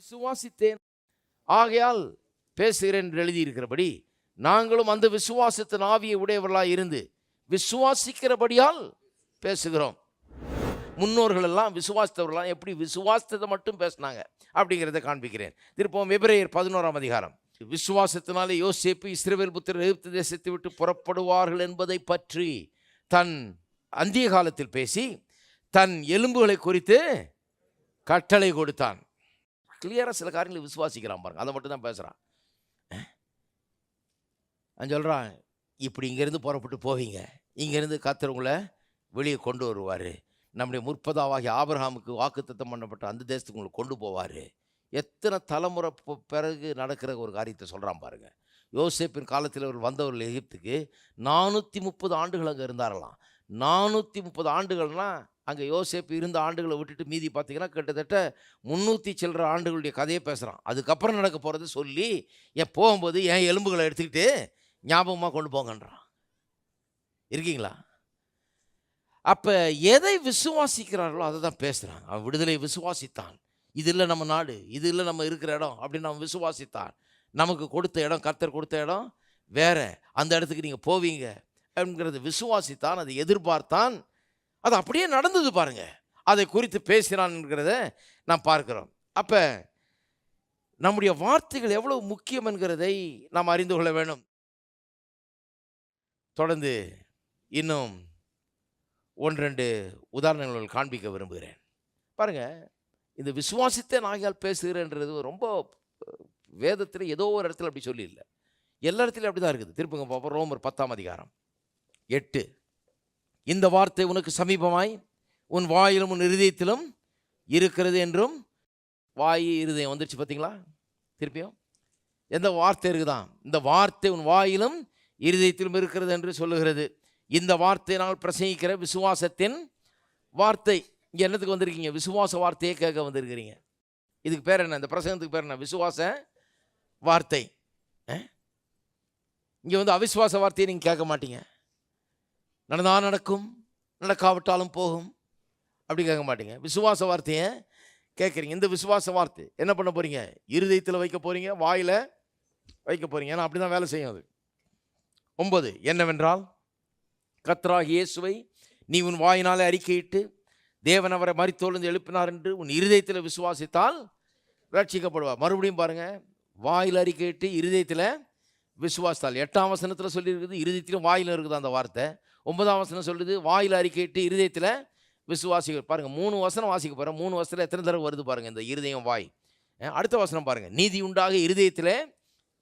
விசுவாசித்தேன். ஆகையால் பேசுகிறேன் என்று எழுதியிருக்கிறபடி நாங்களும் அந்த விசுவாசத்தின் ஆவியை உடையவர்களாக இருந்து விசுவாசிக்கிறபடியால் பேசுகிறோம். முன்னோர்கள் எல்லாம் விசுவாசித்தவர்களாம். எப்படி விசுவாசத்தை மட்டும் பேசினாங்க அப்படிங்கிறத காண்பிக்கிறேன். திருப்பவும் எபிரேயர் பதினோராம் அதிகாரம். விசுவாசத்தினாலே யோசிப்பு இஸ்ரேவேல் புத்திரர் எகிப்து தேசத்தை விட்டு புறப்படுவார்கள் என்பதை பற்றி தன் அந்திய காலத்தில் பேசி தன் எலும்புகளை குறித்து கட்டளை கொடுத்தான். கிளியராக சில காரியங்களை விசுவாசிக்கிறான் பாருங்க. அதை மட்டும் தான் பேசுகிறான் நான் சொல்கிறான் இப்படி இங்கேருந்து புறப்பட்டு போவீங்க. இங்கேருந்து கத்துறவங்கள வெளியே கொண்டு வருவார். நம்முடைய முற்பதாவாகி ஆபிரகாமுக்கு வாக்குத்தத்தம் பண்ணப்பட்ட அந்த தேசத்துக்கு உங்களை கொண்டு போவார். எத்தனை தலைமுறை பிறகு நடக்கிற ஒரு காரியத்தை சொல்கிறான் பாருங்கள் யோசேப்பின் காலத்தில் அவர் வந்தவர்கள் எகிப்துக்கு நானூற்றி முப்பது ஆண்டுகள் அங்கே இருந்தாரலாம். நானூற்றி முப்பது ஆண்டுகள்னால் அங்கே யோசேப்பு இருந்த ஆண்டுகளை விட்டுட்டு மீதி பார்த்தீங்கன்னா கிட்டத்தட்ட முந்நூற்றி சில்லற ஆண்டுகளுடைய கதையை பேசுகிறான் அதுக்கப்புறம் நடக்க போகிறது சொல்லி என் போகும்போது என் எலும்புகளை எடுத்துக்கிட்டு ஞாபகமாக கொண்டு போங்கன்றான். இருக்கீங்களா? அப்போ எதை விசுவாசிக்கிறார்களோ அதை தான் பேசுகிறான் அவன் விடுதலை விசுவாசித்தான். இது இல்லை நம்ம நாடு இது இல்லை நம்ம இருக்கிற இடம் அப்படின்னு அவன் விசுவாசித்தான். நமக்கு கொடுத்த இடம் கர்த்தர் கொடுத்த இடம் வேற. அந்த இடத்துக்கு நீங்கள் போவீங்க என்கிறது விசுவாசித்தான் அதை எதிர்பார்த்தான். அது அப்படியே நடந்தது பாருங்க. அதை குறித்து பேசினான்ங்கிறத நாம் பார்க்கிறோம். அப்போ நம்முடைய வார்த்தைகள் எவ்வளவு முக்கியம் என்கிறதை நாம் அறிந்து கொள்ள வேண்டும். தொடர்ந்து இன்னும் ஒன்று ரெண்டு உதாரணங்கள் காண்பிக்க விரும்புகிறேன். பாருங்க இந்த விசுவாசித்த நாயால் பேசுகிறேன்றது ரொம்ப வேதத்தில் ஏதோ ஒரு இடத்துல அப்படி சொல்லி இல்லை எல்லா இடத்துலையும் அப்படி தான் இருக்குது. திருப்பங்க பார்ப்போம் ரோமர் பத்தாம் அதிகாரம். எட்டு. இந்த வார்த்தை உனக்கு சமீபமாய் உன் வாயிலும் உன் இருதயத்திலும் இருக்கிறது என்றும் வாய் இருதயம் வந்துருச்சு பார்த்தீங்களா? திருப்பியும். எந்த வார்த்தை இருக்குதான்? இந்த வார்த்தை உன் வாயிலும் இருதயத்திலும் இருக்கிறது என்று சொல்லுகிறது. இந்த வார்த்தையினால் பிரசங்கிக்கிற விசுவாசத்தின் வார்த்தை. இங்கே என்னத்துக்கு வந்திருக்கீங்க? விசுவாச வார்த்தையே கேட்க வந்திருக்கிறீங்க. இதுக்கு பேர் என்ன? இந்த பிரசங்கத்துக்கு பேர் என்ன? விசுவாச வார்த்தை. இங்கே வந்து அவிசுவாச வார்த்தையை நீங்கள் கேட்க மாட்டீங்க. நடந்தா நடக்கும் நடக்காவிட்டாலும் போகும். அப்படி கேட்க மாட்டீங்க. விசுவாச வார்த்தையை கேட்குறீங்க. இந்த விசுவாச வார்த்தை என்ன பண்ண போகிறீங்க இருதயத்தில் வைக்க போகிறீங்க வாயில் வைக்க போகிறீங்க ஏன்னா அப்படி தான் வேலை செய்யும் அது. ஒன்பது என்னவென்றால் கத்ரா இயேசுவை நீ உன் வாயினாலே அறிக்கையிட்டு தேவன் அவரை மறித்தோழ்ந்து எழுப்பினார் என்று உன் இருதயத்தில் விசுவாசித்தால் ரட்சிக்கப்படுவார் மறுபடியும் பாருங்கள் வாயில் அறிக்கையிட்டு இருதயத்தில் விசுவாசித்தால். எட்டாம் வசனத்தில் சொல்லியிருக்குது இருதயத்திலும் வாயில் இருக்குது அந்த வார்த்தை? ஒன்பதாம் வசனம் சொல்லுது வாயில் அறிக்கையிட்டு இருதயத்தில் விசுவாசிகள். பாருங்க மூணு வசனம் வாசிக்க போகிறோம் மூணு வசனத்தில் எத்தனை தடவை வருது பாருங்க இந்த இருதயம் வாய். அடுத்த வசனம் பாருங்க. நீதி உண்டாக இருதயத்தில்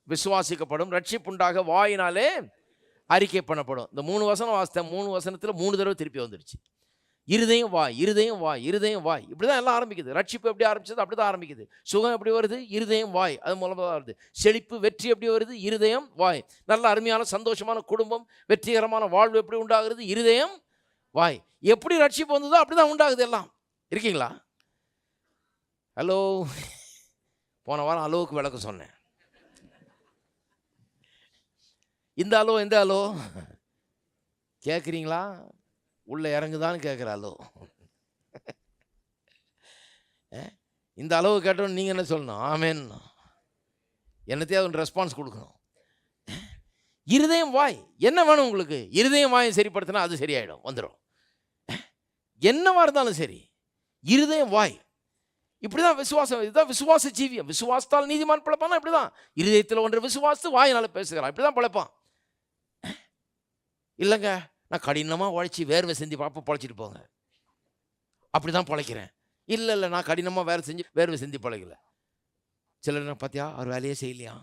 விசுவாசிக்கப்படும் ரட்சிப்புண்டாக வாயினாலே அறிக்கை பண்ணப்படும். இந்த மூணு வசனம் வாசித்தேன் மூணு வசனத்தில் மூணு தடவை திருப்பி வந்துடுச்சு இருதயம் வாய் இருதயம் வாய் இருதயம் வாய். இப்படி தான் எல்லாம் ஆரம்பிக்குது. ரட்சிப்பு எப்படி ஆரம்பிச்சது அப்படி தான் ஆரம்பிக்குது. சுகம் எப்படி வருது? இருதயம் வாய். அது மூலமாக தான் வருது. செழிப்பு வெற்றி எப்படி வருது? இருதயம் வாய். நல்ல அருமையான சந்தோஷமான குடும்பம் வெற்றிகரமான வாழ்வு எப்படி உண்டாகிறது? இருதயம் வாய். எப்படி ரட்சிப்பு வந்ததோ அப்படி தான் உண்டாகுது எல்லாம். இருக்கீங்களா? ஹலோ? போன வாரம் அலோவுக்கு விளக்கம் சொன்னேன். இந்த அலோ எந்த அலோ. கேட்குறீங்களா உள்ளே இறங்குதான்னு கேட்குற அளவு இந்த அளவு கேட்டோன்னு நீங்கள் என்ன சொல்லணும்? ஆமேன் என்னத்தையாவது ஒன்று ரெஸ்பான்ஸ் கொடுக்கணும். இருதயம் வாய். என்ன வேணும் உங்களுக்கு? இருதயம் வாயை சரிப்படுத்தினா அது சரியாயிடும். வந்துடும் என்னவா இருந்தாலும் சரி. இருதயம் வாய். இப்படி தான் விசுவாசம். இதுதான் விசுவாச ஜீவியம். விசுவாசத்தால் நீதிமான் பிழைப்பானா? இப்படி தான் இருதயத்தில் ஒன்று விசுவாசத்து வாயினால் பேசுகிறான். இப்படி தான் பிழைப்பான் இல்லைங்க. நான் கடினமாக உழைச்சி வேர்வை செஞ்சு பார்ப்ப பொழைச்சிட்டு போங்க. அப்படி தான் பிழைக்கிறேன். இல்லை இல்லை நான் கடினமாக வேலை செஞ்சு வேர்வை செஞ்சு பழகல சிலர் என்ன பார்த்தியா? அவர் வேலையே செய்யலையா?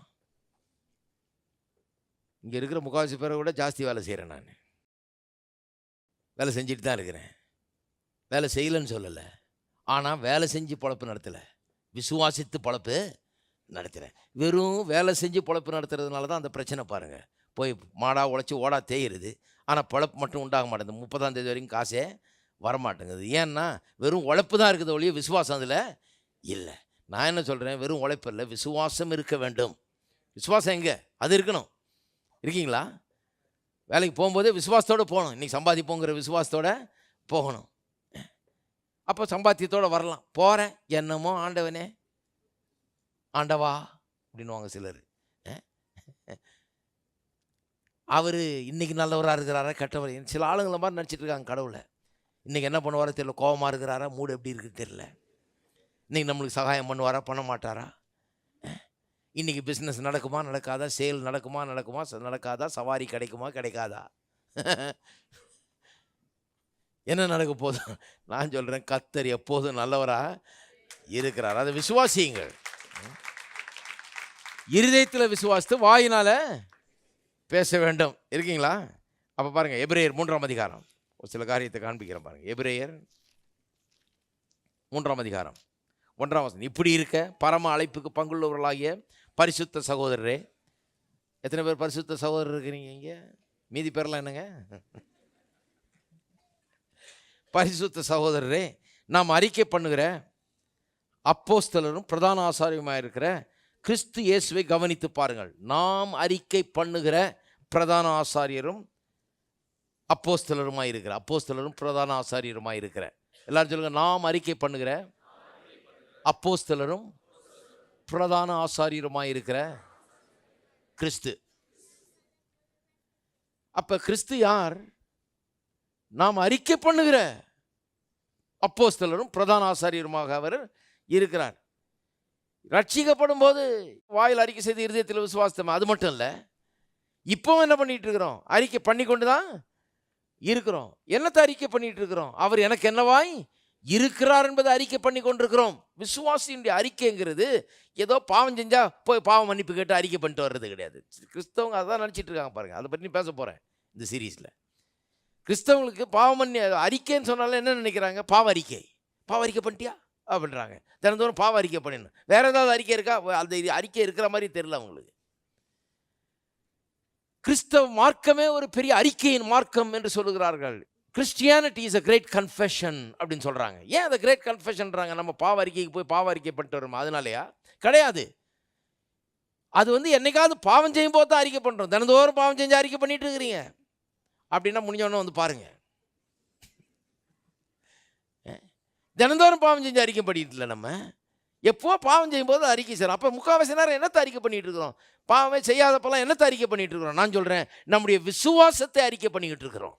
இங்கே இருக்கிற முக்காவாசி பேரை விட ஜாஸ்தி வேலை செய்கிறேன் நான். வேலை செஞ்சுட்டு தான் இருக்கிறேன். வேலை செய்யலைன்னு சொல்லலை. ஆனால் வேலை செஞ்சு பொழப்பு நடத்தலை. விசுவாசித்து பொழப்பு நடத்துகிறேன் வெறும் வேலை செஞ்சு பொழப்பு நடத்துறதுனால தான் அந்த பிரச்சனை பாருங்கள் போய் மாடாக உழைச்சி ஓடா தேயிறது. ஆனால் பொழப்பு மட்டும் உண்டாக மாட்டேங்குது. முப்பதாம் தேதி வரைக்கும் காசே வரமாட்டேங்குது. ஏன்னா வெறும் உழைப்பு தான் இருக்குது ஒழிய விசுவாசம் அதில் இல்லை. நான் என்ன சொல்கிறேன் வெறும் உழைப்பு இல்லை விசுவாசம் இருக்க வேண்டும். விசுவாசம் எங்கே? அது இருக்கணும். இருக்கீங்களா? வேலைக்கு போகும்போதே விசுவாசத்தோடு போகணும். இன்றைக்கி சம்பாதிப்போங்கிற விசுவாசத்தோடு போகணும். அப்போ சம்பாத்தியத்தோடு வரலாம். போகிறேன் என்னமோ ஆண்டவனே. ஆண்டவா அப்படின்னுவாங்க சிலர். அவர் இன்றைக்கி நல்லவராக இருக்கிறாரா கெட்டவர்? சில ஆளுங்களை மாதிரி நடிச்சிட்டு இருக்காங்க கடவுளை. இன்றைக்கி என்ன பண்ணுவாரோ தெரியல கோபமாக இருக்கிறாரா மூடு எப்படி இருக்குன்னு தெரியல. இன்னைக்கு நம்மளுக்கு சகாயம் பண்ணுவாரா பண்ண மாட்டாரா? இன்றைக்கி பிஸ்னஸ் நடக்குமா நடக்காதா? சேல் நடக்குமா நடக்குமா? நடக்காதா? சவாரி கிடைக்குமா கிடைக்காதா? என்ன நடக்க போதும் நான் சொல்கிறேன் கத்தர் எப்போதும் நல்லவராக இருக்கிறார். அதை விசுவாசியுங்கள். இருதயத்தில் விசுவாசித்து வாயினால் பேச வேண்டும். இருக்கீங்களா? அப்போ பாருங்கள் எபிரேயர் மூன்றாம் அதிகாரம். ஒரு சில காரியத்தை காண்பிக்கிறேன் பாருங்கள் எபிரேயர் மூன்றாம் அதிகாரம். ஒன்றாம் வசனம். இப்படி இருக்க பரம அழைப்புக்கு பங்குள்ளவர்களாகிய பரிசுத்த சகோதரரே. எத்தனை பேர் பரிசுத்த சகோதரர் இருக்கிறீங்க இங்கே? மீதி பேரெலாம் என்னங்க? பரிசுத்த சகோதரரே நாம் அறிக்கை பண்ணுகிற அப்போஸ்தலரும் பிரதான ஆசாரியமாக இருக்கிற கிறிஸ்து இயேசுவை கவனித்து பாருங்கள். நாம் அறிக்கை பண்ணுகிற பிரதான ஆசாரியரும் அப்போஸ்தலருமாய் இருக்கிற அப்போஸ்தலரும் பிரதான ஆசாரியருமாய் இருக்கிற எல்லாரும் சொல்லுங்க நாம் அறிக்கை பண்ணுகிற அப்போஸ்தலரும் பிரதான ஆசாரியருமாய் இருக்கிற கிறிஸ்து. அப்போ கிறிஸ்து யார்? நாம் அறிக்கை பண்ணுகிற அப்போஸ்தலரும் பிரதான ஆசாரியருமாக அவர் இருக்கிறார். ரட்சிக்கப்படும் போது வாயில் அறிக்கை செய்து இருதயத்தில் விசுவாசத்தம்? அது மட்டும் இல்லை. இப்போவும் என்ன பண்ணிட்டு இருக்கிறோம்? அறிக்கை பண்ணி கொண்டு தான் இருக்கிறோம். என்னத்தை அறிக்கை பண்ணிட்டு இருக்கிறோம்? அவர் எனக்கு என்னவாய்? இருக்கிறார் என்பதை அறிக்கை பண்ணி கொண்டிருக்கிறோம் விசுவாசியினுடைய அறிக்கைங்கிறது ஏதோ பாவம் செஞ்சா போய் பாவம் மன்னிப்பு கேட்டு அறிக்கை பண்ணிட்டு வர்றது கிடையாது. கிறிஸ்தவங்க அதான் நினச்சிட்டு இருக்காங்க பாருங்க. அதை பற்றி பேச போகிறேன் இந்த சீரீஸில். கிறிஸ்தவங்களுக்கு பாவம் பண்ணி அறிக்கைன்னு சொன்னாலும் என்ன நினைக்கிறாங்க? பாவ அறிக்கை. பாவ அறிக்கை பண்ணிட்டியா? அப்படின்றாங்க. தினந்தோறும் பாவ அறிக்கை பண்ணிடணும். வேறு ஏதாவது அறிக்கை இருக்கா? அந்த இது அறிக்கை இருக்கிற மாதிரி தெரியல அவங்களுக்கு. கிறிஸ்தவ மார்க்கமே ஒரு பெரிய அறிக்கையின் மார்க்கம் என்று சொல்லுகிறார்கள். Christianity is a great confession அப்படின்னு சொல்கிறாங்க ஏன் அந்த கிரேட் கன்ஃபெஷன்றாங்க நம்ம பாவ அறிக்கைக்கு போய் பாவ அறிக்கை பண்ணிட்டு வரும்? அதனாலயா? கிடையாது. அது வந்து என்னைக்காவது பாவம் செய்யும் போது தான் அறிக்கை பண்ணுறோம் தினந்தோறும் பாவம் செஞ்சு அறிக்கை பண்ணிட்டு இருக்கிறீங்க. அப்படின்னா முடிஞ்சவொன்னே வந்து பாருங்கள் தினந்தோறும் பாவம் செஞ்சு அறிக்கை பண்ணிட்டு இல்லை நம்ம. எப்போ பாவம் செய்யும்போது அறிக்கை செய்யறோம் அப்போ முக்காவாசி நேரம் என்னத்தை அறிக்கை பண்ணிகிட்டு இருக்கிறோம்? பாவமே செய்யாதப்பெல்லாம் என்னத்தை அறிக்கை பண்ணிகிட்டு இருக்கிறோம்? நான் சொல்கிறேன் நம்முடைய விசுவாசத்தை அறிக்கை பண்ணிக்கிட்டு இருக்கிறோம்.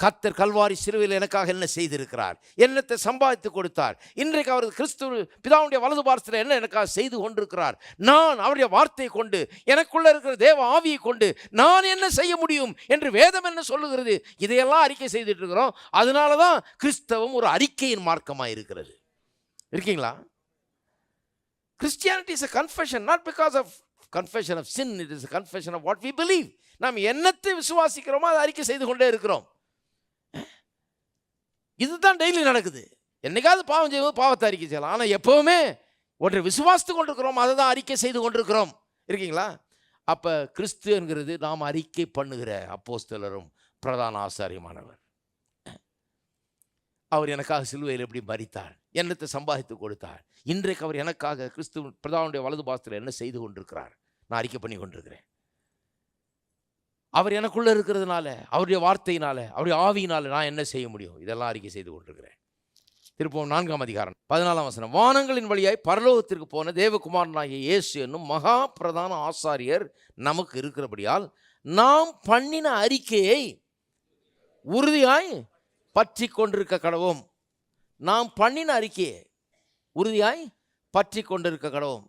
கத்தர் கல்வாரி சிறுவையில் எனக்காக என்ன செய்திருக்கிறார்? என்னத்தை சம்பாதித்து கொடுத்தார்? இன்றைக்கு அவர் கிறிஸ்து பிதாவுடைய வலது பாரத்தில் என்ன எனக்காக செய்து கொண்டிருக்கிறார்? நான் அவருடைய வார்த்தையை கொண்டு எனக்குள்ள இருக்கிற தேவ ஆவியை கொண்டு நான் என்ன செய்ய முடியும் என்று வேதம் என்ன சொல்லுகிறது? இதையெல்லாம் அறிக்கை செய்துட்டு இருக்கிறோம். அதனால தான் கிறிஸ்தவம் ஒரு அறிக்கையின் மார்க்கமாக இருக்கிறது. இருக்கீங்களா? Christianity is a confession not because of confession of sin it is confession of what we believe நாம் என்னத்தை விசுவாசிக்கிறோமோ அதை அறிக்கை செய்து கொண்டே இருக்கிறோம். இதுதான் டெய்லி நடக்குது. என்னைக்காவது பாவம் செய்யும்போது பாவத்தை அறிக்கை செய்யலாம். ஆனால் எப்போவுமே ஒன்றை விசுவாசித்து கொண்டிருக்கிறோம் அதை தான் அறிக்கை செய்து கொண்டிருக்கிறோம். இருக்கீங்களா? அப்போ கிறிஸ்து என்கிறது நாம் அறிக்கை பண்ணுகிற அப்போஸ்தலரும் பிரதான ஆசாரியமானவர். அவர் எனக்காக சிலுவையில் எப்படி மறித்தார் என்னத்தை சம்பாதித்து கொடுத்தார்? இன்றைக்கு அவர் எனக்காக கிறிஸ்து பிரதானுடைய வலது பாசத்தில் என்ன செய்து கொண்டிருக்கிறார்? நான் அறிக்கை பண்ணி கொண்டிருக்கிறேன். அவர் எனக்குள்ளே இருக்கிறதுனால அவருடைய வார்த்தையினால அவருடைய ஆவியினால நான் என்ன செய்ய முடியும்? இதெல்லாம் அறிக்கை செய்து கொண்டிருக்கிறேன். திருப்பவும் நான்காம் அதிகாரம் பதினாலாம் வசனம். வானங்களின் வழியாய் பரலோகத்திற்கு போன தேவகுமாரனாகிய இயேசு என்னும் மகா பிரதான ஆசாரியர் நமக்கு இருக்கிறபடியால் நாம் பண்ணின அறிக்கையை உறுதியாய் பற்றி கொண்டிருக்க கடவும். நாம் பண்ணின அறிக்கையை உறுதியாய் பற்றி கொண்டிருக்க கடவும்.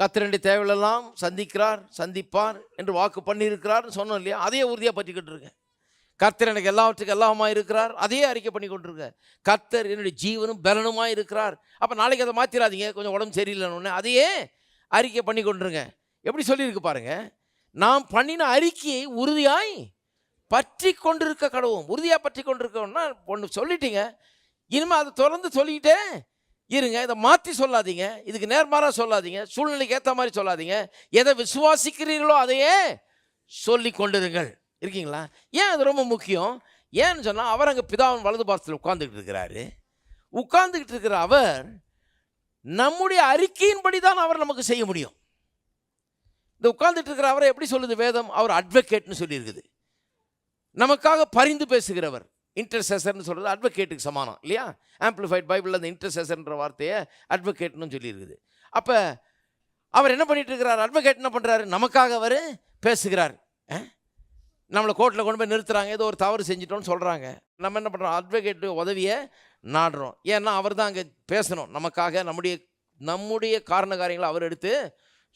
கத்திரண்டி தேவையெல்லாம் சந்திக்கிறார் சந்திப்பார் என்று வாக்கு பண்ணியிருக்கிறார் சொன்னோம் இல்லையா? அதையே உறுதியாக பற்றிக்கிட்டு இருக்கேன். கர்த்தர் எனக்கு எல்லாவற்றுக்கும் எல்லாமா இருக்கிறார். அதையே அறிக்கை பண்ணி கொண்டிருக்க கர்த்தர் என்னுடைய ஜீவனும் பலனுமாக இருக்கிறார். அப்போ நாளைக்கு அதை மாற்றிடாதீங்க கொஞ்சம் உடம்பு சரியில்லைன்னு அதையே அறிக்கை பண்ணி கொண்டிருங்க எப்படி சொல்லியிருக்கு பாருங்க? நாம் பண்ணின அறிக்கையை உறுதியாய் பற்றி கொண்டிருக்க கடவும் உறுதியாக பற்றி கொண்டிருக்கோம்னா ஒன்று சொல்லிட்டீங்க. இனிமேல் அதை தொடர்ந்து சொல்லிக்கிட்டே இருங்க இதை மாற்றி சொல்லாதீங்க. இதுக்கு நேர்மாறாக சொல்லாதீங்க. சூழ்நிலைக்கு ஏற்ற மாதிரி சொல்லாதீங்க. எதை விசுவாசிக்கிறீர்களோ அதையே சொல்லி கொண்டிருங்கள். இருக்கீங்களா? ஏன் அது ரொம்ப முக்கியம்? ஏன்னு சொன்னால் அவர் அங்கே பிதாவின் வலது பாரத்தில் உட்காந்துக்கிட்டு இருக்கிறாரு. உட்கார்ந்துக்கிட்டு இருக்கிற அவர் நம்முடைய அறிக்கையின்படி தான் அவர் நமக்கு செய்ய முடியும். இந்த உட்கார்ந்துட்டு இருக்கிற அவரை எப்படி சொல்லுது வேதம்? அவர் அட்வொகேட்னு சொல்லியிருக்குது. நமக்காக பரிந்து பேசுகிறவர். இன்டர்செசர்னு சொல்கிறது அட்வொகேட்டுக்கு சமானம் இல்லையா? ஆம்பிளிஃபைட் பைபிளில் அந்த இன்டர்செசர்ன்ற வார்த்தையை அட்வொகேட்னு சொல்லியிருக்குது. அப்போ அவர் என்ன பண்ணிட்டு இருக்கிறார் அட்வொகேட் என்ன பண்ணுறாரு நமக்காக அவர் பேசுகிறார். நம்மளை கோர்ட்டில் கொண்டு போய் நிறுத்துறாங்க. ஏதோ ஒரு தவறு செஞ்சிட்டோம்னு சொல்கிறாங்க நம்ம என்ன பண்ணுறோம் அட்வொகேட்டு உதவியை நாடுறோம். ஏன்னா அவர் தான் அங்கே பேசணும். நமக்காக நம்முடைய நம்முடைய காரண காரியங்களை அவர் எடுத்து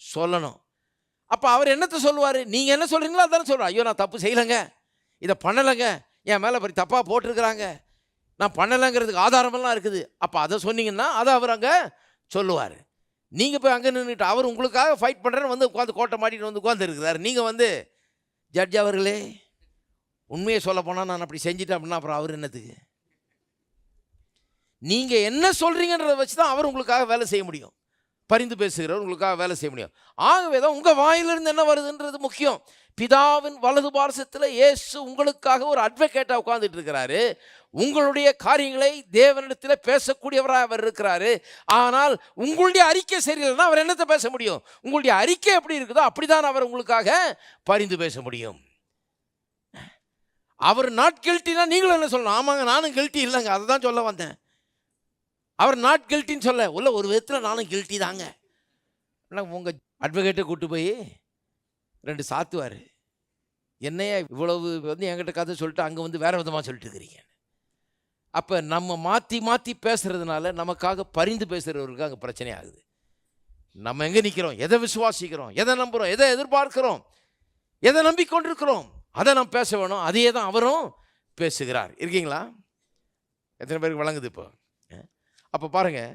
சொல்லணும். அப்போ அவர் என்னத்தை சொல்லுவார்? நீங்கள் என்ன சொல்கிறீங்களோ அதானே சொல்கிறோம் ஐயோ நான் தப்பு செய்யலைங்க. இதை பண்ணலைங்க. என் மேலே பற்றி தப்பாக போட்டிருக்கிறாங்க. நான் பண்ணலைங்கிறதுக்கு ஆதாரமெல்லாம் இருக்குது. அப்போ அதை சொன்னீங்கன்னா அதை அவர் அங்கே சொல்லுவார். நீங்கள் போய் அங்கே நின்றுட்டு அவர் உங்களுக்காக ஃபைட் பண்ணுறேன்னு வந்து உட்காந்து கோட்டை மாட்டிட்டு வந்து உட்காந்துருக்குறார் நீங்கள் வந்து ஜட்ஜ் அவர்களே உண்மையை சொல்ல போனால் நான் அப்படி செஞ்சிட்டேன் அப்படின்னா அப்புறம் அவர் என்னத்துக்கு? நீங்கள் என்ன சொல்கிறீங்கன்றதை வச்சு தான் அவர் உங்களுக்காக வேலை செய்ய முடியும். பரிந்து பேசுகிறவர் உங்களுக்காக வேலை செய்ய முடியும். ஆகவே தான் உங்கள் வாயிலிருந்து என்ன வருதுன்றது முக்கியம். பிதாவின் வலது பாரசத்தில் இயேசு உங்களுக்காக ஒரு அட்வொகேட்டாக உட்கார்ந்துட்டு இருக்கிறாரு. உங்களுடைய காரியங்களை தேவனிடத்தில் பேசக்கூடியவராக அவர் இருக்கிறாரு. ஆனால் உங்களுடைய அறிக்கை சரியில்லைன்னா அவர் என்னத்தை பேச முடியும்? உங்களுடைய அறிக்கை எப்படி இருக்குதோ அப்படிதான் அவர் உங்களுக்காக பரிந்து பேச முடியும். அவர் நாட் கெல்ட்டினா நீங்களும் என்ன சொல்லணும்? ஆமாங்க நானும் கெல்ட்டி இல்லைங்க. அதை தான் சொல்ல வந்தேன். அவர் நாட் கில்ட்டின்னு சொல்ல. உள்ள ஒரு விதத்தில் நானும் கில்ட்டி தாங்க. ஆனால் உங்கள் அட்வொகேட்டை கூட்டு போய் ரெண்டு சாத்துவார். என்னையா இவ்வளவு வந்து என்கிட்ட கதை சொல்லிட்டு அங்கே வந்து வேற விதமாக சொல்லிட்டு இருக்கிறீங்க? அப்போ நம்ம மாற்றி மாற்றி பேசுகிறதுனால நமக்காக பரிந்து பேசுகிறவருக்கு அங்கே பிரச்சனை ஆகுது. நம்ம எங்கே நிற்கிறோம் எதை விசுவாசிக்கிறோம்? எதை நம்புகிறோம் எதை எதிர்பார்க்கிறோம்? எதை நம்பிக்கொண்டிருக்கிறோம்? அதை நம்ம பேச வேணும். அதையே தான் அவரும் பேசுகிறார். இருக்கீங்களா? எத்தனை பேருக்கு வழங்குது இப்போ? அப்போ பாருங்கள்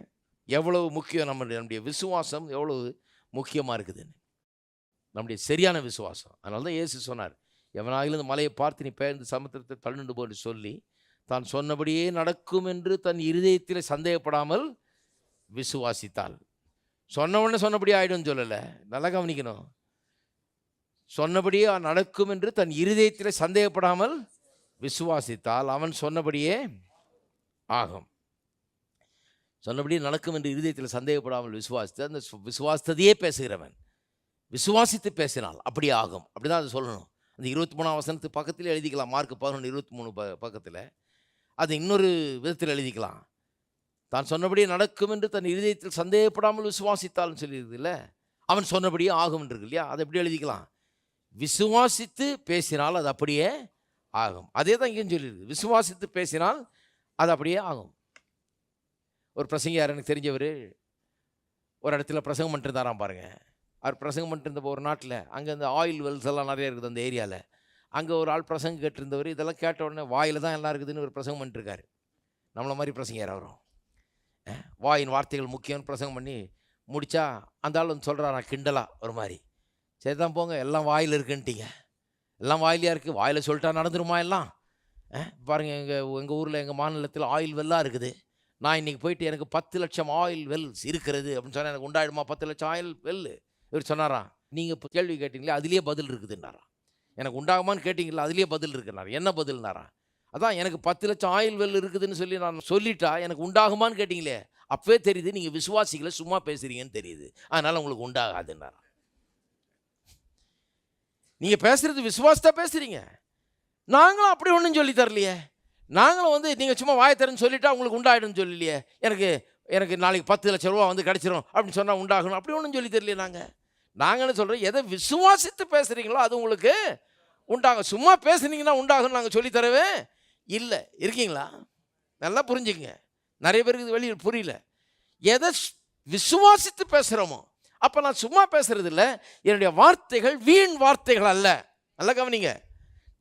எவ்வளவு முக்கியம் நம்முடைய நம்முடைய விசுவாசம் எவ்வளவு முக்கியமாக இருக்குதுன்னு. நம்முடைய சரியான விசுவாசம். அதனால தான் இயேசு சொன்னார் எவனாகிலும் இந்த மலையை பார்த்து நீ பெயர்ந்து சமுத்திரத்தை தள்ளுண்டு போன்று சொல்லி தான் சொன்னபடியே நடக்கும் என்று தன் இருதயத்தில் சந்தேகப்படாமல் விசுவாசித்தாள். சொன்ன உடனே சொன்னபடியே ஆகிடும்னு சொல்லலை. நல்லா கவனிக்கணும். சொன்னபடியே நடக்கும் என்று தன் இருதயத்தில் சந்தேகப்படாமல் விசுவாசித்தால் அவன் சொன்னபடியே ஆகும். சொன்னபடியே நடக்கும் என்று இருதயத்தில் சந்தேகப்படாமல் விசுவாசித்து அந்த சு- பேசுகிறவன். விசுவாசித்து பேசினால் அப்படி ஆகும். அப்படி தான் அதை சொல்லணும். அந்த இருபத்தி மூணாம் வசனத்து பக்கத்தில் எழுதிக்கலாம். மார்க் பதினொன்று இருபத்தி மூணு ப பக்கத்தில். அது இன்னொரு விதத்தில் எழுதிக்கலாம். தான் சொன்னபடியே நடக்கும் என்று தன் இருதயத்தில் சந்தேகப்படாமல் விசுவாசித்தால்னு சொல்லியிருக்குல்ல அவன் சொன்னபடியே ஆகும் இருக்கு இல்லையா? அதை எப்படி எழுதிக்கலாம்? விசுவாசித்து பேசினால் அது அப்படியே ஆகும். அதே தான் இங்கேயும் சொல்லியிருக்கு. விசுவாசித்து பேசினால் அது அப்படியே ஆகும். ஒரு பிரசங்கியார் எனக்கு தெரிஞ்சவர்? ஒரு இடத்துல பிரசங்கம் பண்ணிட்டு பாருங்கள் அவர் பிரசங்கம் பண்ணிட்டு ஒரு நாட்டில் அங்கே இந்த ஆயில் வெல்ஸ் எல்லாம் நிறையா இருக்குது அந்த ஏரியாவில் அங்கே ஒரு ஆள் பிரசங்கம் கேட்டிருந்தவர். இதெல்லாம் கேட்ட உடனே வாயில் தான் எல்லாம் இருக்குதுன்னு ஒரு பிரசங்கம் பண்ணிட்டுருக்காரு. நம்மளை மாதிரி பிரசங்கியார் அவரும். வாயின் வார்த்தைகள் முக்கியம்னு பிரசங்கம் பண்ணி முடித்தா அந்த ஆள் வந்து சொல்கிறாரா கிண்டலாக ஒரு மாதிரி. சரி தான் போங்க எல்லாம் வாயில் இருக்குன்ட்டீங்க. எல்லாம் வாயிலையாக இருக்குது வாயில் சொல்லிட்டா நடந்துருமா எல்லாம்? பாருங்கள் எங்கள் எங்கள் ஊரில் எங்கள் மாநிலத்தில் ஆயில் வெல்லாக இருக்குது. நான் இன்றைக்கி போயிட்டு எனக்கு பத்து லட்சம் ஆயில் வெல்ஸ் இருக்கிறது அப்படின்னு சொன்னால் எனக்கு உண்டாயிடுமா? பத்து லட்சம் ஆயில் வெல் இவர் சொன்னாராம் நீங்கள் இப்போ கேள்வி கேட்டீங்களே அதுலேயே பதில் இருக்குதுன்னாராம் எனக்கு உண்டாகுமான்னு கேட்டிங்களா அதுலேயே பதில் இருக்குனார் என்ன பதில்னாராம் அதான் எனக்கு பத்து லட்சம் ஆயில் வெல் இருக்குதுன்னு சொல்லி நான் சொல்லிட்டா எனக்கு உண்டாகுமான்னு கேட்டிங்களே அப்பவே தெரியுது நீங்கள் விசுவாசிகளை சும்மா பேசுகிறீங்கன்னு தெரியுது. அதனால் உங்களுக்கு உண்டாகாதுன்னாராம் நீங்கள் பேசுகிறது விசுவாசத்தா பேசுகிறீங்க நாங்களும் அப்படி ஒன்றும் சொல்லி தரலையே. நாங்களும் வந்து நீங்கள் சும்மா வாயத்தரன்னு சொல்லிட்டா உங்களுக்கு உண்டாயிடும்னு சொல்லலையே. எனக்கு எனக்கு நாளைக்கு பத்து லட்ச ரூபா வந்து கிடச்சிரும் அப்படின்னு சொன்னால் உண்டாகணும். அப்படி ஒன்றும் சொல்லி தெரியல நாங்கள் நாங்கள் என்ன சொல்கிறோம் எதை விசுவாசித்து பேசுகிறீங்களோ அது உங்களுக்கு உண்டாகும் சும்மா பேசுனீங்கன்னா உண்டாகும் நாங்கள் சொல்லி தரவே இல்லை. இருக்கீங்களா? நல்லா புரிஞ்சுங்க நிறைய பேருக்கு இது வெளியில் புரியல. எதை விசுவாசித்து பேசுகிறோமோ அப்போ நான் சும்மா பேசுகிறது இல்லை என்னுடைய வார்த்தைகள் வீண் வார்த்தைகள் அல்ல. நல்லா கவனிங்க.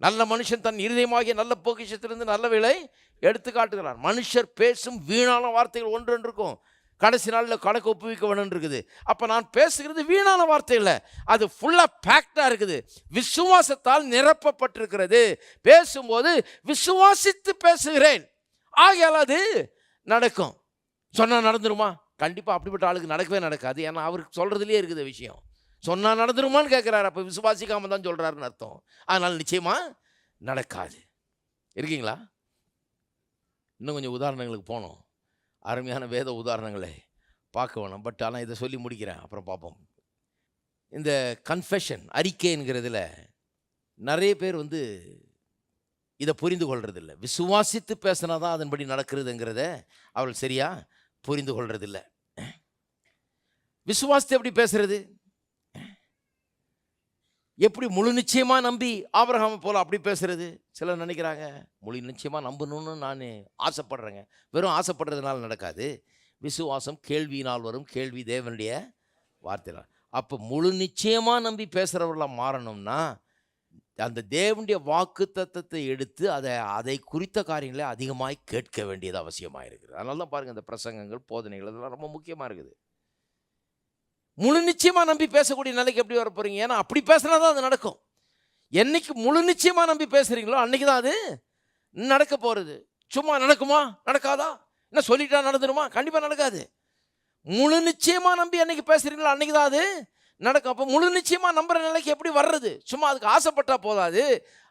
நல்ல மனுஷன் தன் இருதயமாகிய நல்ல பொக்கிஷத்திலிருந்து நல்ல விலை எடுத்து காட்டுகிறார் மனுஷர் பேசும் வீணான வார்த்தைகள் ஒன்று இருக்கும் கடைசி நாளில் கணக்கு ஒப்புவிக்க வேணும் இருக்குது அப்போ நான் பேசுகிறது வீணான வார்த்தை இல்லை அது ஃபுல்லாக பேக்டாக இருக்குது. விசுவாசத்தால் நிரப்பப்பட்டிருக்கிறது. பேசும்போது விசுவாசித்து பேசுகிறேன். ஆகையால் அது நடக்கும். சொன்னால் நடந்துருமா? கண்டிப்பாக அப்படிப்பட்ட ஆளுக்கு நடக்கவே நடக்காது. ஏன்னா அவருக்கு சொல்கிறதுலேயே இருக்குது விஷயம். சொன்னால் நடந்துருமான்னு கேட்குறாரு அப்போ விசுவாசிக்காம தான் சொல்கிறாருன்னு அர்த்தம். அதனால் நிச்சயமாக நடக்காது. இருக்கீங்களா? இன்னும் கொஞ்சம் உதாரணங்களுக்கு போனோம் அருமையான வேத உதாரணங்களை பார்க்க வேணும். பட் ஆனால் இதை சொல்லி முடிக்கிறேன். அப்புறம் பார்ப்போம். இந்த கன்ஃபெஷன் அறிக்கைங்கிறதுல நிறைய பேர் வந்து இதை புரிந்து கொள்றதில்ல. விசுவாசித்து பேசினா தான் அதன்படி நடக்கிறதுங்கிறத அவள் சரியாக புரிந்து கொள்றதில்லை. விசுவாசத்தை எப்படி பேசுறது? எப்படி முழு நிச்சயமாக நம்பி ஆபரகாமை போல் அப்படி பேசுகிறது சிலர் நினைக்கிறாங்க முழு நிச்சயமாக நம்பணும்னு நான் ஆசைப்படுறேங்க. வெறும் ஆசைப்படுறதுனால நடக்காது. விசுவாசம் கேள்வியினால் வரும் கேள்வி தேவனுடைய வார்த்தையினால் அப்போ முழு நிச்சயமாக நம்பி பேசுகிறவர்களாக மாறணும்னா அந்த தேவனுடைய வாக்கு தத்தத்தை எடுத்து அதை அதை குறித்த காரியங்களை அதிகமாக கேட்க வேண்டியது அவசியமாக இருக்குது அதனால தான் பாருங்கள் இந்த பிரசங்கங்கள் போதனைகள் இதெல்லாம் ரொம்ப முக்கியமாக இருக்குது. முழு நிச்சயமாக நம்பி பேசக்கூடிய நிலைக்கு எப்படி வர போகிறீங்க ஏன்னா அப்படி பேசினா தான் அது நடக்கும். என்னைக்கு முழு நிச்சயமாக நம்பி பேசுகிறீங்களோ அன்றைக்கி தான் அது நடக்க போகிறது சும்மா நடக்குமா? நடக்காதா? என்ன சொல்லிட்டா நடந்துருமா? கண்டிப்பாக நடக்காது. முழு நிச்சயமாக நம்பி என்னைக்கு பேசுகிறீங்களோ அன்றைக்கி தான் அது நடக்கும். அப்போ முழு நிச்சயமாக நம்புற நிலைக்கு எப்படி வர்றது? சும்மா அதுக்கு ஆசைப்பட்டால் போதாது.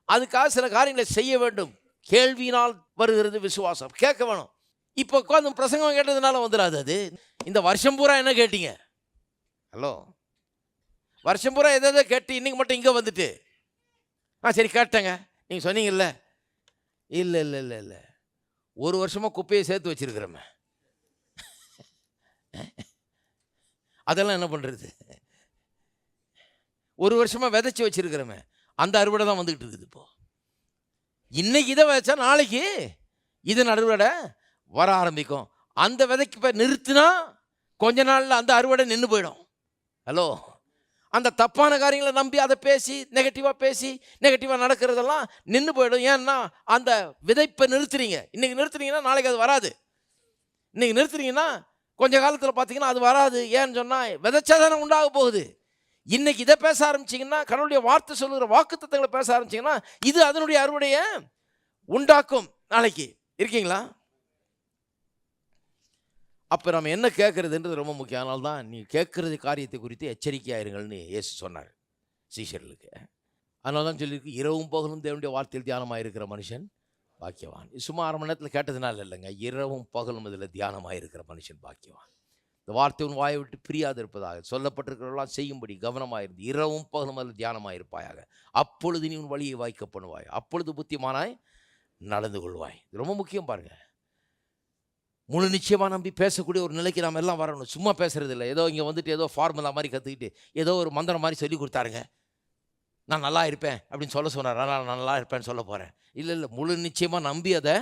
அதுக்காக சில காரியங்களை செய்ய வேண்டும். கேள்வியினால் வருகிறது விசுவாசம். கேட்க வேணும். இப்போ உட்காந்து பிரசங்கம் கேட்டதுனால வந்துடாது அது. இந்த வருஷம் பூரா என்ன கேட்டீங்க? ஹலோ. வருஷம் பூரா எதாவது கேட்டு இன்றைக்கி மட்டும் இங்கே வந்துட்டு. ஆ சரி கேட்டேங்க. நீங்கள் சொன்னீங்கல்ல. இல்லை இல்லை இல்லை இல்லை. ஒரு வருஷமாக குப்பையை சேர்த்து வச்சிருக்கிறோமே. அதெல்லாம் என்ன பண்ணுறது ஒரு வருஷமாக விதைச்சி வச்சிருக்கிறோமே. அந்த அறுவடை தான் வந்துக்கிட்டு இருக்குது இப்போது இன்றைக்கி இதை வச்சா நாளைக்கு இதன் அறுவடை வர ஆரம்பிக்கும். அந்த விதைக்கு இப்போ நிறுத்தினா கொஞ்ச நாளில் அந்த அறுவடை நின்று போயிடும். ஹலோ அந்த தப்பான காரியங்களை நம்பி அதை பேசி நெகட்டிவாக பேசி நெகட்டிவாக நடக்கிறதெல்லாம் நின்று போயிடும். ஏன்னா அந்த விதைப்பை நிறுத்துறீங்க. இன்றைக்கி நிறுத்துறீங்கன்னா நாளைக்கு அது வராது. இன்றைக்கி நிறுத்துறீங்கன்னா கொஞ்ச காலத்தில் பார்த்தீங்கன்னா அது வராது. ஏன்னு சொன்னால் விதைச்சா தானே உண்டாக போகுது. இன்றைக்கி இதை பேச ஆரம்பிச்சிங்கன்னா கடவுளுடைய வார்த்தை சொல்லுகிற வாக்குத்தத்தங்களை பேச ஆரம்பிச்சிங்கன்னா இது அதனுடைய அறுவடையை உண்டாக்கும் நாளைக்கு. இருக்கீங்களா? அப்போ நம்ம என்ன கேட்குறதுன்றது ரொம்ப முக்கியம். அதனால தான் நீ கேட்குறது காரியத்தை குறித்து எச்சரிக்கையாயிருங்கள்னு இயேசு சொன்னார் சீஷர்களுக்கு. அதனால தான் சொல்லியிருக்கு இரவும் பகலும் தேவனுடைய வார்த்தையில் தியானமாக இருக்கிற மனுஷன் பாக்கியவான். சும்மா அரை மணி நேரத்தில் கேட்டதுனால இல்லைங்க. இரவும் பகலும் இதில் தியானமாக இருக்கிற மனுஷன் பாக்கியவான். இந்த வார்த்தை உன் வாயை விட்டு பிரியாது இருப்பதாக சொல்லப்பட்டிருக்கிறவெல்லாம் செய்யும்படி கவனமாக இருந்து இரவும் பகலும் அதில் தியானமாக இருப்பாயாக அப்பொழுது நீ உன் வழியை வாய்க்க பண்ணுவாய். அப்பொழுது புத்திமானாய் நடந்து கொள்வாய். இது ரொம்ப முக்கியம் பாருங்கள் முழு நிச்சயமாக நம்பி பேசக்கூடிய ஒரு நிலைக்கு நாம் எல்லாம் வரணும். சும்மா பேசுறது இல்லை ஏதோ இங்கே வந்துட்டு ஏதோ ஃபார்முலா மாதிரி கற்றுக்கிட்டு ஏதோ ஒரு மந்திரம் மாதிரி சொல்லி கொடுத்தாருங்க. நான் நல்லா இருப்பேன் அப்படின்னு சொல்ல சொன்னார். நான் நல்லா இருப்பேன்னு சொல்ல போகிறேன் இல்லை இல்லை முழு நிச்சயமாக நம்பி அதை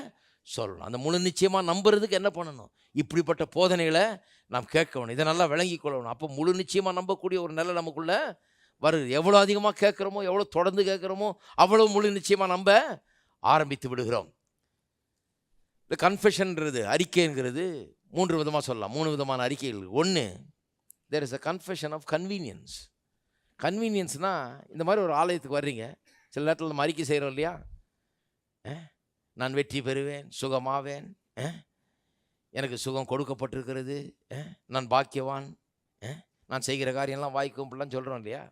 சொல்லணும். அந்த முழு நிச்சயமாக நம்புறதுக்கு என்ன பண்ணணும்? இப்படிப்பட்ட போதனைகளை நாம் கேட்கணும் இதை நல்லா விளங்கி கொள்ளணும். அப்போ முழு நிச்சயமாக நம்பக்கூடிய ஒரு நிலை நமக்குள்ளே வருது. எவ்வளோ அதிகமாக கேட்குறோமோ எவ்வளோ தொடர்ந்து கேட்குறோமோ அவ்வளோ முழு நிச்சயமாக நம்ப ஆரம்பித்து விடுகிறோம். இந்த கன்ஃபெஷன்றது அறிக்கைங்கிறது மூன்று விதமாக சொல்லலாம். மூணு விதமான அறிக்கைகள். ஒன்று there is a confession of convenience கன்வீனியன்ஸ்னால் இந்த மாதிரி ஒரு ஆலயத்துக்கு வர்றீங்க. சில நேரத்தில் நம்ம அறிக்கை செய்கிறோம் இல்லையா? நான் வெற்றி பெறுவேன் சுகமாவேன் எனக்கு சுகம் கொடுக்கப்பட்டிருக்கிறது நான் பாக்கியவான் நான் செய்கிற காரியம்லாம் வாய்க்கும் இப்படிலாம் சொல்கிறோம் இல்லையா?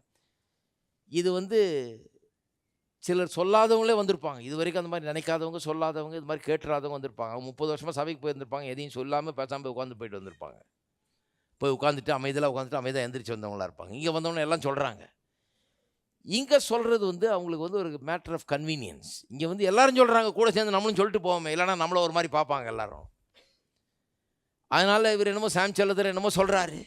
இது வந்து சிலர் சொல்லாதவங்களே வந்திருப்பாங்க. இது வரைக்கும் அந்த மாதிரி நினைக்காதவங்க சொல்லாதவங்க இது மாதிரி கேட்டுறாதவங்க வந்திருப்பாங்க. அவங்க முப்பது வருஷமாக சபைக்கு போயிருந்திருப்பாங்க. எதையும் சொல்லாமல் பேசாமல் உட்காந்து போயிட்டு வந்திருப்பாங்க. போய் உட்காந்துட்டு அமைதியில் உட்காந்துட்டு அமைதியாக எந்திரிச்சு வந்தவங்களாக இருப்பாங்க. இங்கே வந்தவங்க எல்லாம் சொல்கிறாங்க இங்கே சொல்கிறது வந்து அவங்களுக்கு வந்து ஒரு மேட்டர் ஆஃப் கன்வீனியன்ஸ் இங்கே வந்து எல்லாரும் சொல்கிறாங்க கூட சேர்ந்து நம்மளும் சொல்லிட்டு போவோமே. இல்லைன்னா நம்மளை ஒரு மாதிரி பார்ப்பாங்க எல்லாரும். அதனால் இவர் என்னமோ சாம் செல்லதர் என்னமோ சொல்கிறாரு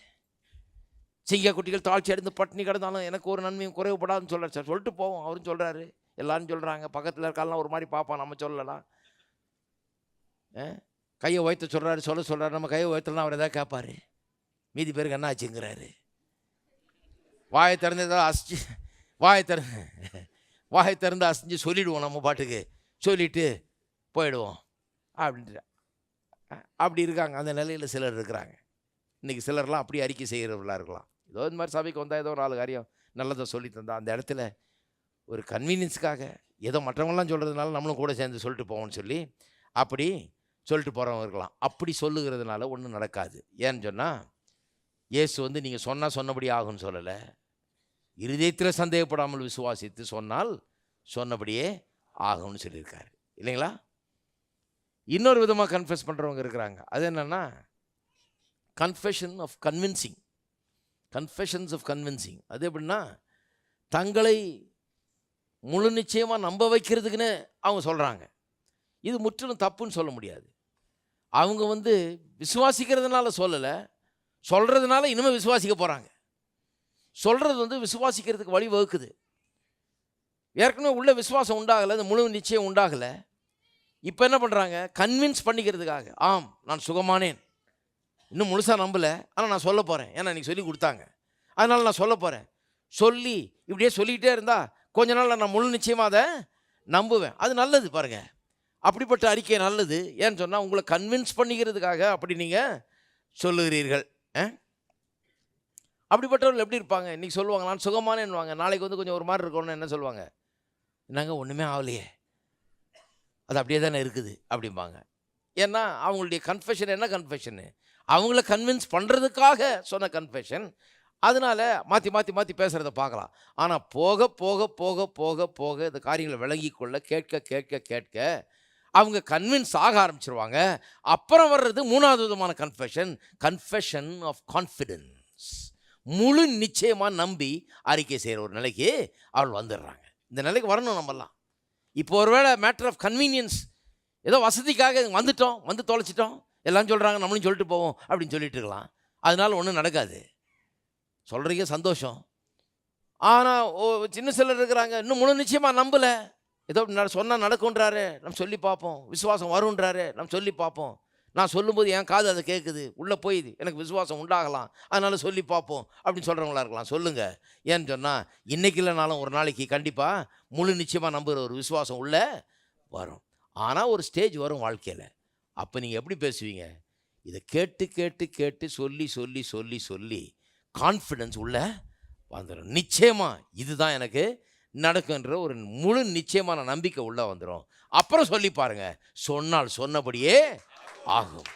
சிங்க குட்டிகள் தாழ்ச்சி அடைந்து பட்டினி கிடந்தாலும் எனக்கு ஒரு நன்மையும் குறைவுபடாதுன்னு சொல்கிறார் சார் சொல்லிட்டு போவோம். அவரும் சொல்கிறாரு எல்லாரும் சொல்கிறாங்க பக்கத்தில் இருக்காலாம் ஒரு மாதிரி பார்ப்பான் நம்ம சொல்லலாம் ஆ? கையை உயர்த்த சொல்கிறாரு சொல்ல சொல்கிறாரு நம்ம கையை உயர்த்தலாம் அவர் எதாவது கேட்பார் மீதி பேருக்கு என்ன ஆச்சுங்கிறாரு. வாயை திறந்து ஏதாவது அசிச்சு வாயை திறந்து வாயை திறந்து அசிஞ்சு சொல்லிவிடுவோம் நம்ம பாட்டுக்கு. சொல்லிவிட்டு போயிடுவோம் அப்படின்ட்டு அப்படி இருக்காங்க. அந்த நிலையில் சிலர் இருக்கிறாங்க. இன்றைக்கி சிலர்லாம் அப்படி அறிக்கை செய்கிறவர்களாக இருக்கலாம். ஏதோ இந்த மாதிரி சபைக்கு வந்தால் ஏதோ ஒரு நாலு காரியம் நல்லதை சொல்லி தந்தா. அந்த இடத்துல ஒரு கன்வீனியன்ஸுக்காக ஏதோ மற்றவங்களாம் சொல்கிறதுனால நம்மளும் கூட சேர்ந்து சொல்லிட்டு போவோம்னு சொல்லி அப்படி சொல்லிட்டு போகிறவங்க இருக்கலாம். அப்படி சொல்லுகிறதுனால ஒன்றும் நடக்காது. ஏன்னு சொன்னால் இயேசு வந்து நீங்கள் சொன்னால் சொன்னபடி ஆகும்னு சொல்லலை. இருதயத்தில் சந்தேகப்படாமல் விசுவாசித்து சொன்னால் சொன்னபடியே ஆகும்னு சொல்லியிருக்காரு. இல்லைங்களா? இன்னொரு விதமாக கன்ஃபியூஸ் பண்ணுறவங்க இருக்கிறாங்க. அது என்னென்னா confession of convincing confessions of convincing அது எப்படின்னா தங்களை முழு நிச்சயமாக நம்ப வைக்கிறதுக்குன்னு அவங்க சொல்கிறாங்க இது முற்றிலும் தப்புன்னு சொல்ல முடியாது. அவங்க வந்து விசுவாசிக்கிறதுனால சொல்லலை. சொல்கிறதுனால இனிமேல் விசுவாசிக்க போகிறாங்க சொல்கிறது வந்து விசுவாசிக்கிறதுக்கு வழி வகுக்குது. ஏற்கனவே உள்ள விசுவாசம் உண்டாகலை அந்த முழு நிச்சயம் உண்டாகலை. இப்போ என்ன பண்ணுறாங்க கன்வின்ஸ் பண்ணிக்கிறதுக்காக. ஆம் நான் சுகமானேன். இன்னும் முழுசாக நம்பலை. ஆனால் நான் சொல்ல போகிறேன் ஏன்னா இன்னைக்கு சொல்லி கொடுத்தாங்க. அதனால் நான் சொல்ல போகிறேன் சொல்லி இப்படியே சொல்லிக்கிட்டே இருந்தால் கொஞ்ச நாளில் நான் முழு நிச்சயமாக அதை நம்புவேன். அது நல்லது பாருங்க. அப்படிப்பட்ட அறிக்கை நல்லது. ஏன்னு சொன்னால் உங்களை கன்வின்ஸ் பண்ணிக்கிறதுக்காக அப்படி நீங்கள் சொல்லுகிறீர்கள். ஆ? அப்படிப்பட்டவர்கள் எப்படி இருப்பாங்க? இன்றைக்கி சொல்லுவாங்க நான் சுகமானேன்னுவாங்க. நாளைக்கு வந்து கொஞ்சம் ஒரு மாதிரி இருக்கணும்னு என்ன சொல்லுவாங்க? என்னங்க ஒன்றுமே ஆகலையே. அது அப்படியே தானே இருக்குது அப்படிம்பாங்க. ஏன்னா அவங்களுடைய கன்ஃபெஷன் என்ன கன்ஃபெஷனு அவங்கள கன்வின்ஸ் பண்ணுறதுக்காக சொன்ன கன்ஃபெஷன் அதனால மாற்றி மாற்றி மாற்றி பேசுகிறத பார்க்கலாம். ஆனால் போக போக போக போக போக இந்த காரியங்களை விளங்கி கொள்ள கேட்க கேட்க கேட்க அவங்க கன்வின்ஸ் ஆக ஆரம்பிச்சிருவாங்க. அப்புறம் வர்றது மூணாவது விதமான கன்ஃபெஷன் கன்ஃபெஷன் ஆஃப் கான்ஃபிடென்ஸ் முழு நிச்சயமாக நம்பி அறிக்கை செய்கிற ஒரு நிலைக்கு அவள் வந்துடுறாங்க. இந்த நிலைக்கு வரணும் நம்மலாம் இப்போ ஒருவேளை மேட்டர் ஆஃப் கன்வீனியன்ஸ் ஏதோ வசதிக்காக வந்துட்டோம் வந்து தொலைச்சிட்டோம். எல்லாம் சொல்கிறாங்க நம்மளும் சொல்லிட்டு போவோம் அப்படின்னு சொல்லிட்டு இருக்கலாம். அதனால ஒன்றும் நடக்காது. சொல்கிறீங்க சந்தோஷம். ஆனால் ஓ சின்ன சிலர் இருக்கிறாங்க இன்னும் முழு நிச்சயமாக நம்பலை. ஏதோ சொன்னால் நடக்கும்ன்றாரு நம்ம சொல்லி பார்ப்போம் விசுவாசம் வரும்ன்றாரு நம்ம சொல்லி பார்ப்போம். நான் சொல்லும்போது என் காது அதை கேட்குது உள்ளே போயிது எனக்கு விசுவாசம் உண்டாகலாம் அதனால் சொல்லி பார்ப்போம் அப்படின்னு சொல்கிறவங்களா இருக்கலாம். சொல்லுங்கள் ஏன்னு சொன்னால் இன்றைக்கி இல்லைனாலும் ஒரு நாளைக்கு கண்டிப்பாக முழு நிச்சயமாக நம்புகிற ஒரு விசுவாசம் உள்ளே வரும். ஆனால் ஒரு ஸ்டேஜ் வரும் வாழ்க்கையில். அப்போ நீங்கள் எப்படி பேசுவீங்க? இதை கேட்டு கேட்டு கேட்டு சொல்லி சொல்லி சொல்லி சொல்லி கான்ஃபிடன்ஸ் உள்ள வந்துடும் நிச்சயமாக இதுதான் எனக்கு நடக்குன்ற ஒரு முழு நிச்சயமான நம்பிக்கை உள்ளே வந்துடும் அப்புறம் சொல்லி பாருங்க. சொன்னால் சொன்னபடியே ஆகும்.